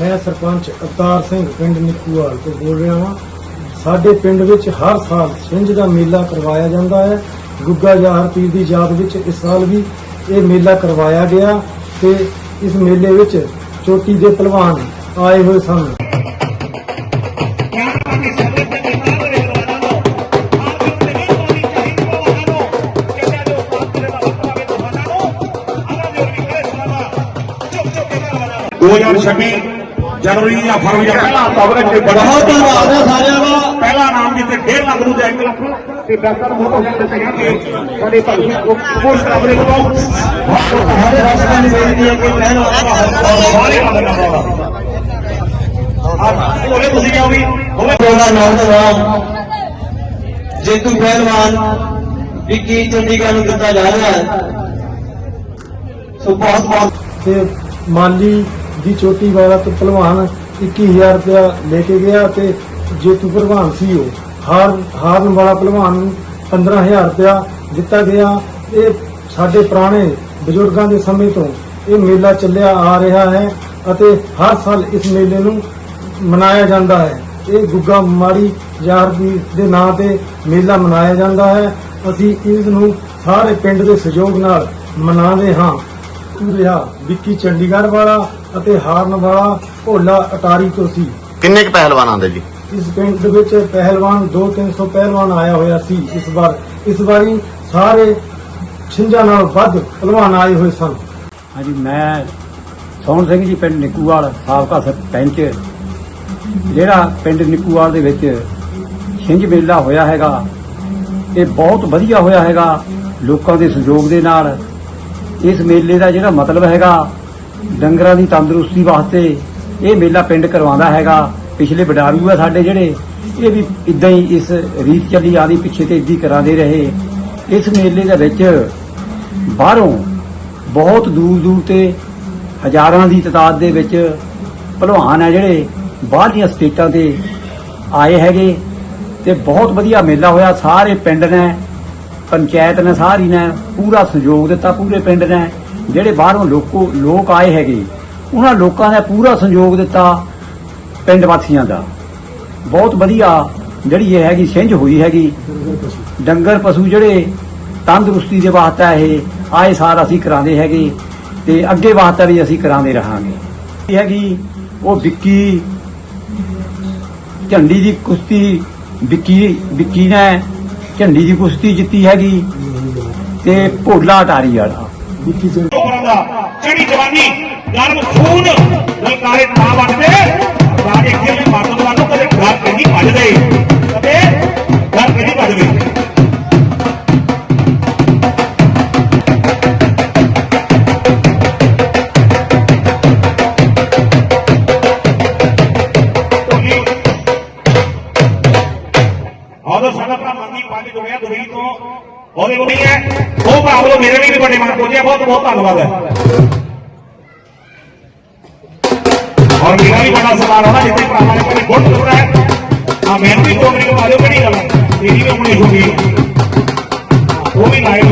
ਮੈਂ ਸਰਪੰਚ ਅਵਤਾਰ ਸਿੰਘ ਪਿੰਡ ਨਿੱਕੂਵਾਲ ਤੋਂ ਬੋਲ ਰਿਹਾ ਹਾਂ। ਸਾਡੇ ਪਿੰਡ ਵਿੱਚ ਹਰ ਸਾਲ ਛਿੰਝ ਦਾ ਮੇਲਾ ਕਰਵਾਇਆ ਜਾਂਦਾ ਹੈ। ਗੁੱਗਾ ਯਾਰ ਪੀਰ ਦੀ ਯਾਦ ਵਿੱਚ ਇਸ ਸਾਲ ਵੀ ਇਹ ਮੇਲਾ ਕਰਵਾਇਆ ਗਿਆ ਤੇ ਇਸ ਮੇਲੇ ਵਿੱਚ ਚੋਟੀ ਦੇ ਪਹਿਲਵਾਨ ਆਏ ਹੋਏ ਸਨ। ਦੋ ਹਜ਼ਾਰ 26 ਜਨਵਰੀ ਜਾਂ ਫਰਵਰੀ ਜਾਂ ਪਹਿਲਾ ਕਵਰੇਜ ਤੇ ਬੜਾ ਬਹੁਤ ਧੰਨਵਾਦ ਹੈ ਸਾਰਿਆਂ ਦਾ। ਪਹਿਲਾ ਨਾਮ ਜਿੱਤੇ 1.5 ਲੱਖ ਨੂੰ ਤੇ 1 ਲੱਖ ਤੇ ਦਸਤਾਰ ਬਹੁਤ ਹੋ ਜਾਂਦੇ ਸੀਗੇ ਸਾਡੇ ਭਗਤੀ ਕੋਸ਼ ਕਵਰੇ ਕੋਲ ਸਾਰੇ ਦਰਸ਼ਕਾਂ ਨੂੰ ਬੇਨਤੀ ਹੈ। ਕਿ ਪਹਿਲਵਾਨ ਦਾ ਹੌਸਲਾ ਸਾਰੇ ਬੰਦੇ ਦਾ ਆ ਉਹਨੇ ਤੁਸੀਂ ਕਿਹਾ ਵੀ ਹੋਵੇ ਦਾ ਨੌਜਵਾਨ ਜੇਤੂ ਪਹਿਲਵਾਨ ਵਿੱਕੀ ਚੰਡੀਗੜ੍ਹ ਨੂੰ ਦਿੱਤਾ ਜਾ ਰਿਹਾ ਹੈ। ਸੋ ਬਹੁਤ ਬਹੁਤ ਤੇ ਮਾਲੀ ਦੀ ਚੋਟੀ ਵਾਲਾ ਤੋਂ ਪਹਿਲਵਾਨ 21000 ਰੁਪਇਆ ਲੈ ਕੇ ਗਿਆ ਤੇ ਜੇਤੂ ਪਹਿਲਵਾਨ ਸੀ ਉਹ। ਹਾਰ, ਹਾਰਨ ਵਾਲਾ ਪਹਿਲਵਾਨ ਨੂੰ 15000 ਰੁਪਇਆ ਦਿੱਤਾ ਗਿਆ। ਇਹ ਸਾਡੇ ਪੁਰਾਣੇ ਬਜ਼ੁਰਗਾਂ ਦੇ ਸਮੇਂ ਤੋਂ ਇਹ ਮੇਲਾ ਚੱਲਿਆ ਆ ਰਿਹਾ ਹੈ ਅਤੇ ਹਰ ਸਾਲ ਇਸ ਮੇਲੇ ਨੂੰ ਮਨਾਇਆ ਜਾਂਦਾ ਹੈ। ਇਹ ਗੁੱਗਾ ਮਾੜੀ ਯਾਰ ਦੀ, ਦੇ ਨਾਂ ਤੇ ਮੇਲਾ ਮਨਾਇਆ ਜਾਂਦਾ ਹੈ। ਅਸੀਂ ਇਸ ਨੂੰ ਸਾਰੇ ਪਿੰਡ ਦੇ ਸਹਿਯੋਗ ਨਾਲ ਮਨਾਉਂਦੇ ਹਾਂ। ਰਿਹਾ ਵਿੱਕੀ ਚੰਡੀਗੜ੍ਹ ਵਾਲਾ ਅਤੇ ਹਾਰਨ ਵਾਲਾ ਭੋਲਾ ਅਟਾਰੀ ਤੋਂ ਸੀ। ਕਿੰਨੇ ਕੁ ਪਹਿਲਵਾਨ ਆਉਂਦੇ ਜੀ? ਇਸ ਪਿੰਡ ਵਿੱਚ ਪਹਿਲਵਾਨ 2-300 ਪਹਿਲਵਾਨ ਆਇਆ ਹੋਇਆ ਸੀ। ਇਸ ਵਾਰ ਇਸ ਵਾਰੀ ਸਾਰੇ ਛਿੰਝਾਂ ਨਾਲ ਵੱਧ ਪਹਿਲਵਾਨ ਆਏ ਹੋਏ ਸਨ। ਹਾਂਜੀ ਮੈਂ ਸੋਹਣ ਸਿੰਘ ਜੀ ਪਿੰਡ ਨਿੱਕੂਵਾਲ ਸਾਬਕਾ ਸਰਪੰਚ ਜਿਹੜਾ ਪਿੰਡ ਨਿੱਕੂਵਾਲ ਦੇ ਵਿੱਚ ਛਿੰਝ ਮੇਲਾ ਹੋਇਆ ਹੈਗਾ। ਇਹ ਬਹੁਤ ਵਧੀਆ ਹੋਇਆ ਹੈਗਾ ਲੋਕਾਂ ਦੇ ਸਹਿਯੋਗ ਦੇ ਨਾਲ। ਇਸ ਮੇਲੇ ਦਾ ਜਿਹੜਾ ਮਤਲਬ ਹੈਗਾ ਡੰਗਰਾਂ ਦੀ ਤੰਦਰੁਸਤੀ ਵਾਸਤੇ ਇਹ ਮੇਲਾ ਪਿੰਡ ਕਰਵਾਉਂਦਾ ਹੈਗਾ। ਪਿਛਲੇ ਵਡਾਰੂ ਆ ਸਾਡੇ ਜਿਹੜੇ, ਇਹ ਵੀ ਇਦਾਂ ਹੀ ਇਸ ਰੀਤ ਚੱਲੀ ਆਦੀ ਪਿੱਛੇ ਤੇ ਇਦਾਂ ਹੀ ਕਰਾਉਂਦੇ ਰਹੇ। ਇਸ ਮੇਲੇ ਦੇ ਵਿੱਚ ਬਾਹਰੋਂ ਬਹੁਤ ਦੂਰ ਦੂਰ ਤੇ ਹਜ਼ਾਰਾਂ ਦੀ ਤਾਦਾਦ ਦੇ ਵਿੱਚ ਭਲਵਾਨ ਆ ਜਿਹੜੇ ਬਾਹਰ ਦੀਆਂ ਸਟੇਟਾਂ ਤੇ ਆਏ ਹੈਗੇ ਤੇ ਬਹੁਤ ਵਧੀਆ ਮੇਲਾ ਹੋਇਆ। ਸਾਰੇ ਪਿੰਡ ਨੇ, ਪੰਚਾਇਤ ਨੇ, ਸਾਰੀ ਨੇ ਪੂਰਾ ਸਹਿਯੋਗ ਦਿੱਤਾ, ਪੂਰੇ ਪਿੰਡ ਨੇ। ਜਿਹੜੇ ਬਾਹਰੋਂ ਲੋਕੋ ਲੋਕ ਆਏ ਹੈਗੇ, ਉਹਨਾਂ ਲੋਕਾਂ ਨੇ ਪੂਰਾ ਸਹਿਯੋਗ ਦਿੱਤਾ ਪਿੰਡ ਵਾਸੀਆਂ ਦਾ। ਬਹੁਤ ਵਧੀਆ ਜਿਹੜੀ ਇਹ ਹੈਗੀ, ਸਿੰਝ ਹੋਈ ਹੈਗੀ। ਡੰਗਰ ਪਸ਼ੂ ਜਿਹੜੇ ਤੰਦਰੁਸਤੀ ਦੇ ਵਾਸਤੇ ਇਹ ਆਏ ਸਾਲ ਅਸੀਂ ਕਰਾਉਂਦੇ ਹੈਗੇ ਤੇ ਅੱਗੇ ਵਾਸਤੇ ਵੀ ਅਸੀਂ ਕਰਾਉਂਦੇ ਰਹਾਂਗੇ। ਇਹ ਹੈਗੀ, ਉਹ ਵਿੱਕੀ, ਝੰਡੀ ਦੀ ਕੁਸ਼ਤੀ ਵਿੱਕੀ ਵਿੱਕੀ ਨੇ ਝੰਡੀ ਦੀ ਕੁਸ਼ਤੀ ਜਿੱਤੀ ਹੈਗੀ ਤੇ ਭੋਲਾ ਅਟਾਰੀ ਵਾਲਾ। ਵਿੱਕੀ ਚੰਡੀ ਲੋਕਾਂ ਜਵਾਨੀ ਗਰਮ ਖੂਨ ਲਲਕਾਰੇ ਤਾਂ ਵੱਜਦੇ ਰਾਜੇ ਖੇਲੇ ਮਰਨ ਵਾਲੋਂ ਕਦੇ ਘਰ ਨਹੀਂ ਭੱਜਦੇ। ਕਦੇ ਘਰ ਤੇ ਨਹੀਂ ਭੱਜਦੇ ਉਹਦਾ ਉਹਦੇ ਕੋਲ ਨਹੀਂ ਹੈ। ਉਹ ਭਰਾ ਵੱਲੋਂ ਮੇਰੇ ਲਈ ਵੀ ਵੱਡੇ ਮਾਨ ਪਹੁੰਚਿਆ। ਬਹੁਤ ਬਹੁਤ ਧੰਨਵਾਦ ਹੈ। ਔਰ ਮੇਰਾ ਵੀ ਬੜਾ ਸਵਾਲ ਹੋਣਾ ਜਿੱਥੇ ਭਰਾਵਾਂ ਨੇ ਕੋਈ ਗੁੱਟ ਟੁੱਟਾ ਹੈ। ਆ ਮਿਹਨਤੀ ਕੋਮਰੀ ਕੋ ਮਾਰਿਓ ਕਿਹੜੀ ਗੱਲ ਹੈ? ਤੇਰੀ ਵੀ ਆਪਣੀ ਹੋਗੀ ਉਹ ਵੀ ਲਾਈਵ